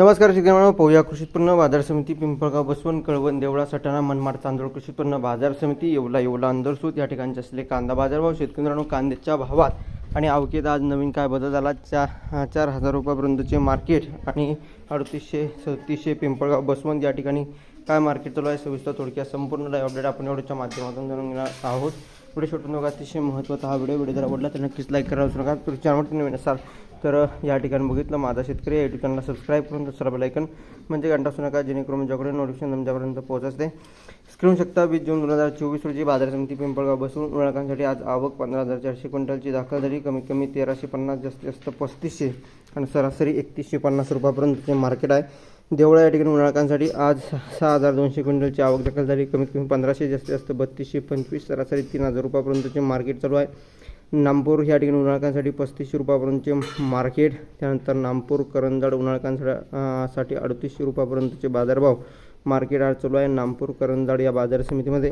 नमस्कार शेतकऱ्यांनो पाहूया कृषी उत्पन्न बाजार समिती पिंपळगाव बसवण कळवण देवळा सटाणा मनमाड चांदोड कृषी उत्पन्न बाजार समिती येवला येवला अंदरसूत या ठिकाणचे असलेले कांदा बाजारभाव शेतकऱ्यांनो कांद्याच्या भावात. आणि अवकेत आज नवीन काय बदल झाला? चार चार हजार रुपयापर्यंतचे मार्केट आणि अडतीसशे सत्तीसशे पिंपळगाव बसवंत या ठिकाणी काय मार्केट चालू आहे? सविस्तर थोडक्यात संपूर्ण लाईव्ह अपडेट आपण एवढ्याच्या माध्यमातून जाणून घेणार आहोत. पुढे शेवटून बघा अतिशय महत्त्वाचा हा व्हिडिओ व्हिडिओ जर आवडला तर नक्कीच लाईक करा विसरू नका. तुमच्या चॅनलवरती नवीन असाल तर या ठिकाणी बघितलं माझा शेतकरी या ठिकाणला सबस्क्राईब करून दुसरा बेलायकन म्हणजे घंटा असू नका जेणेकरून माझ्याकडे नोटिफिकेशन तुमच्यापर्यंत पोहोचते स्क्रीन शकता वीस जून दोन हजार चोवीस रोजी बाजार समिती पिंपळगाव बसून उन्हाळकांसाठी आज आवक पंधरा हजार चारशे क्विंटलची दाखल झाली कमीत कमी तेराशे पन्नास जास्तीत जास्त पस्तीसशे आणि सरासरी एकतीसशे पन्नास रुपयापर्यंतचे मार्केट आहे. देवळा या ठिकाणी उन्हाळकांसाठी आज सहा हजार दोनशे क्विंटलची आवक दाखल झाली कमीत कमी पंधराशे जास्तीत जास्त बत्तीसशे पंचवीस सरासरी तीन हजार रुपयापर्यंतचे मार्केट चालू आहे. नामपूर या ठिकाणी उन्हाळकांसाठी पस्तीसशे रुपयापर्यंतचे मार्केट त्यानंतर नामपूर करंजाड उन्हाळकांसाठी साठी अडतीसशे रुपयापर्यंतचे बाजारभाव मार्केट आज चालू आहे. नामपूर करंजाड या बाजार समितीमध्ये.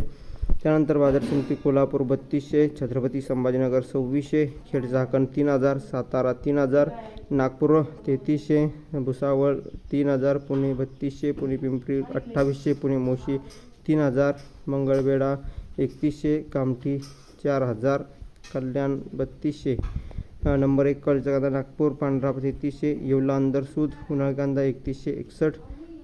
त्यानंतर बाजार समिती कोल्हापूर बत्तीसशे छत्रपती संभाजीनगर सव्वीसशे खेड झाकण तीन हजार सातारा तीन हजार नागपूर तेहतीसशे भुसावळ तीन हजार पुणे बत्तीसशे पुणे पिंपरी अठ्ठावीसशे पुणे मोशी तीन हजार मंगळवेढा एकतीसशे कामठी चार हजार कल्याण बत्तीसशे. नंबर एक कळचा कांदा नागपूर पांढरा तेहतीसशे. येवला अंदरसूद उन्हाळ कांदा एकतीसशे एकसष्ट.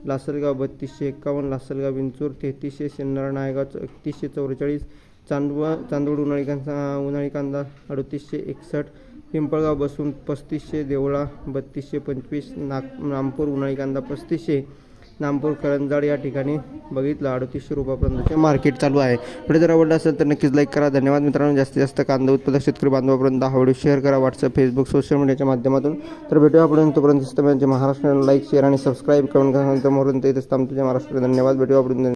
लासलगाव बत्तीसशे एकावन्न लासलगाव विंचूर तेहतीसशे. सिन्नर नायगाव एकतीसशे चौवेचाळीस. चांदव चांदवड उन्हाळी कांदा उन्हाळी कांदा अडतीसशे एकसष्ट. पिंपळगाव बसून पस्तीसशे. देवळा बत्तीसशे पंचवीस. नाग नामपूर उन्हाळी कांदा पस्तीसशे. नामपूर करंजाड या ठिकाणी बघितलं. अडतीसशे रुपयापर्यंतचे मार्केट चालू आहे. पुढे जर आवडलं असेल तर नक्कीच लाईक करा. धन्यवाद मित्रांनो. जास्तीत जास्त कांदा उत्पादक शेतकरी बांधवापर्यंत हा व्हिडिओ शेअर करा. व्हॉट्सअप फेसबुक सोशल मीडियाच्या माध्यमातून. तर भेटूया आपण तोपर्यंत म्हणजे महाराष्ट्राला लाईक शेअर आणि सबस्क्राईब करून घ्या मोरून ते असतं महाराष्ट्र. धन्यवाद. भेटूया आपण